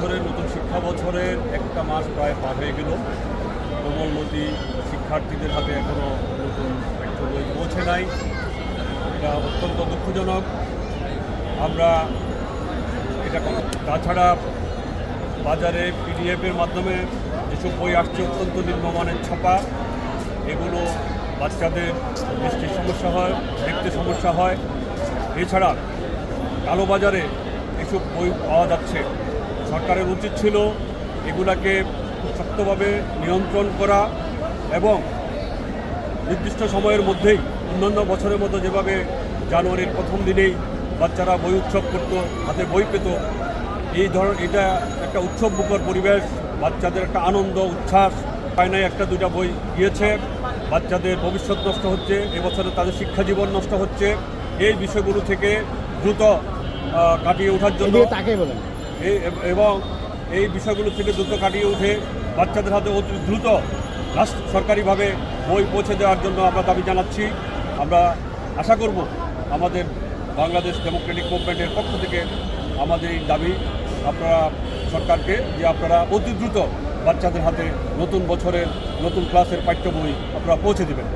বছরের নতুন শিক্ষা বছরের একটা মাস প্রায় পার হয়ে গেল। কোমলমতি শিক্ষার্থীদের হাতে এখনও নতুন পাঠ্য বই পৌঁছে নাই। এটা অত্যন্ত দুঃখজনক। আমরা এটা তাছাড়া বাজারে পিডিএফের মাধ্যমে যেসব বই আসছে অত্যন্ত নিম্নমানের ছাপা, এগুলো বাচ্চাদের দৃষ্টির সমস্যা হয়, দেখতে সমস্যা হয়। এছাড়া কালোবাজারে এসব বই পাওয়া যাচ্ছে। সরকারের উচিত ছিল এগুলাকে শক্তভাবে নিয়ন্ত্রণ করা এবং নির্দিষ্ট সময়ের মধ্যেই, অন্যান্য বছরের মতো যেভাবে জানুয়ারির প্রথম দিনেই বাচ্চারা বই উৎসব করত, হাতে বই পেত, এই ধর, এটা একটা উৎসব মুখর পরিবেশ, বাচ্চাদের একটা আনন্দ, উচ্ছ্বাস পায় নাই একটা দুটা বই গিয়েছে, বাচ্চাদের ভবিষ্যৎ নষ্ট হচ্ছে, এবছরে তাদের শিক্ষা জীবন নষ্ট হচ্ছে, এই বিষয়গুলো থেকে দ্রুত কাটিয়ে ওঠার জন্য তাকে বলেন। এবং এই বিষয়গুলো থেকে দ্রুত কাটিয়ে উঠে বাচ্চাদের হাতে অতি দ্রুত রাষ্ট্র সরকারিভাবে বই পৌঁছে দেওয়ার জন্য আমরা দাবি জানাচ্ছি। আমরা আশা করব আমাদের বাংলাদেশ ডেমোক্রেটিক মুভমেন্টের পক্ষ থেকে আমাদের এই দাবি আপনারা সরকারকে যে আপনারা অতি দ্রুত বাচ্চাদের হাতে নতুন বছরের, নতুন ক্লাসের পাঠ্য বই আপনারা পৌঁছে দেবেন।